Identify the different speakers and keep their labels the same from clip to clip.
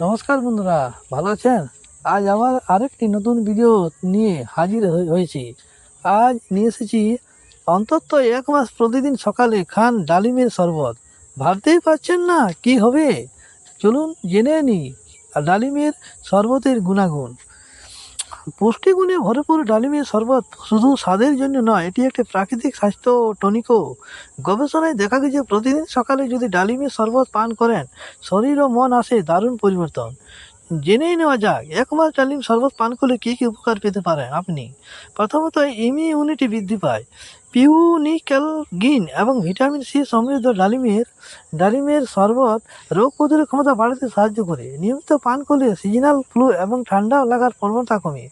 Speaker 1: নমস্কার বন্ধুরা, ভালো আছেন? আজ আবার আরেকটি নতুন ভিডিও নিয়ে হাজির হয়ে- হয়েছি। আজ নিয়ে এসেছি, অন্তত এক মাস প্রতিদিন সকালে খান ডালিমের শরবত। ভাবতেই পারছেন না কি হবে? চলুন জেনে নিই ডালিমের শরবতের গুণাগুণ। পুষ্টিগুণে ভরপুর ডালিমের শরবত শুধু স্বাদের জন্য নয়, এটি একটি প্রাকৃতিক স্বাস্থ্য টনিকও। গবেষণায় দেখা গেছে, প্রতিদিন সকালে যদি ডালিমের শরবত পান করেন, শরীর ও মন আসে দারুণ পরিবর্তন। জেনেই নেওয়া যাক, এক মাস ডালিম শরবত পান করলে কী কী উপকার পেতে পারেন আপনি? প্রথমত ইমিউনিটি বৃদ্ধি পায়। পিউনিক্যালগিন এবং ভিটামিন সি সমৃদ্ধ ডালিমের ডালিমের শরবত রোগ প্রতিরোধ ক্ষমতা বাড়াতে সাহায্য করে। নিয়মিত পান করলে সিজনাল ফ্লু এবং ঠান্ডা লাগার প্রবণতা কমে।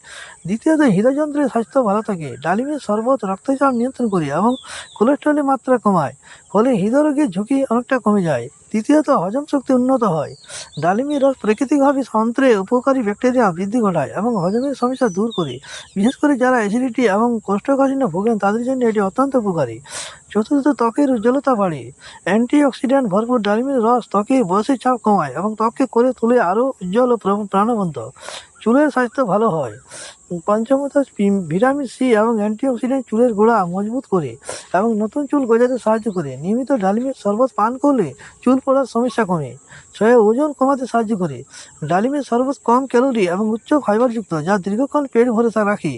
Speaker 1: দ্বিতীয়ত, হৃদযন্ত্রের স্বাস্থ্য ভালো থাকে। ডালিমের শরবত রক্তচাপ নিয়ন্ত্রণ করে এবং কোলেস্ট্রলের মাত্রা কমায়, ফলে হৃদরোগের ঝুঁকি অনেকটা কমে যায়। তৃতীয়ত, হজম শক্তি উন্নত হয়। ডালিমের রস প্রাকৃতিকভাবে সন্ত্রে উপকারী ব্যাকটেরিয়া বৃদ্ধি ঘটায় এবং হজমের সমস্যা দূর করে। বিশেষ করে যারা অ্যাসিডিটি এবং কোষ্ঠকাঠিন্য ভোগেন, তাদের জন্য এটি অত্যন্ত উপকারী। চতুর্থ ত্বকের উজ্জ্বলতা বাড়ে। অ্যান্টিঅক্সিডেন্ট ভরপুর ডালিমের রস ত্বকে বয়সের চাপ কমায় এবং ত্বককে করে তুলে আরও উজ্জ্বল ও প্রাণবন্ত। চুলের স্বাস্থ্য ভালো হয়। পঞ্চমত ভিটামিন সি এবং অ্যান্টিঅক্সিডেন্ট চুলের গোড়া মজবুত করে এবং নতুন চুল গজাতে সাহায্য করে। নিয়মিত ডালিমের শরবত পান করলে চুল পড়ার সমস্যা কমে। ছয় ওজন কমাতে সাহায্য করে। ডালিমের শরবত কম ক্যালোরি এবং উচ্চ ফাইবারযুক্ত, যা দীর্ঘক্ষণ পেট ভরে রাখে।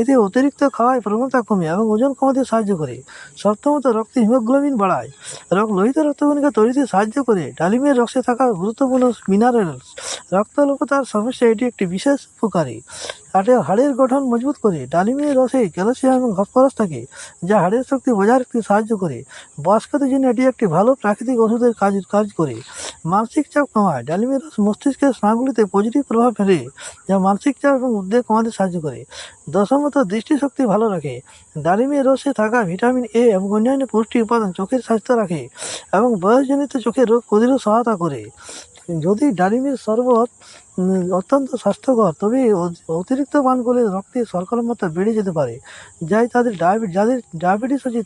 Speaker 1: এতে অতিরিক্ত খাওয়ায় প্রবণতা কমে এবং ওজন কমাতে সাহায্য করে। সপ্তমত রক্তে হিমোগ্লোবিন বাড়ায়। রক্ত লোহিত রক্তকণিকা তৈরিতে সাহায্য করে। ডালিমের রক্তে থাকা গুরুত্বপূর্ণ মিনারেলস রক্তলোপতার সমস্যা এটি একটি বিশেষ উপকারী। হাটে হাড়ের গঠন মজবুত করে, ডালিমের রসে ক্যালসিয়াম এবং ফসফরাস থাকে যা হাড়ের শক্তি বজায় রাখতে সাহায্য করে। বয়স্কদের জন্য এটি একটি ভালো প্রাকৃতিক ওষুধের কাজ কাজ করে। মানসিক চাপ কমায়, ডালিমের রস মস্তিষ্কের স্নায়ুগুলিতে পজিটিভ প্রভাব ফেলে, যা মানসিক চাপ এবং উদ্বেগ কমাতে সাহায্য করে। দশমত দৃষ্টিশক্তি ভালো রাখে। ডালিমের রসে থাকা ভিটামিন এ এবং অন্যান্য পুষ্টি উপাদান চোখের স্বাস্থ্য রাখে এবং বয়সজনিত চোখের রোগ প্রতিরোধ সহায়তা করে। যদি ডালিমের শরবত অত্যন্ত স্বাস্থ্যকর, তবে অতিরিক্ত পান করলে রক্তে শর্করার মাত্রা বেড়ে যেতে পারে, যাই তাদের ডায়াবেটিস যাদের ডায়াবেটিস আছে